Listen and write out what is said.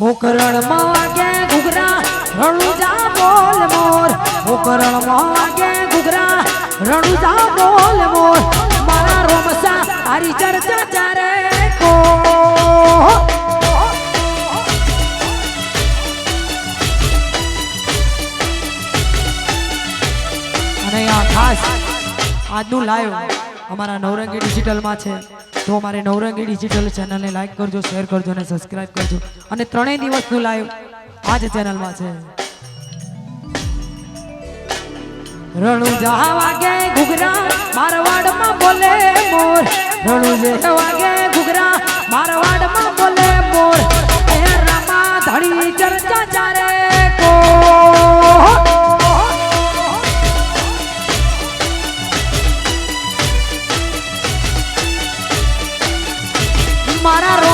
પોકરણમાં વાગે ઘૂઘરા, રણુજા બોલ મોર. પોકરણમાં વાગે ઘૂઘરા, રણુજા બોલ મોર. મારા રોમસા હારી ચર્ચા ચારે કો. અને આ ખાસ આજનું લાઈવ અમારા નવરંગી ડિજિટલમાં છે. તો અમારે નવરંગી ડિજિટલ ચેનલને લાઈક કરજો શેર કરજો અને સબસ્ક્રાઈબ કરજો. અને ત્રણેય દિવસનું લાઈવ આ જ ચેનલમાં છે. રણુ જા વાગે ઘૂઘરા, મારવાડમાં બોલે મોર. રણુ જે વાગે ઘૂઘરા, મારવાડમાં બોલે મોર. રામા ધડી ચર્ચા ચારે মারার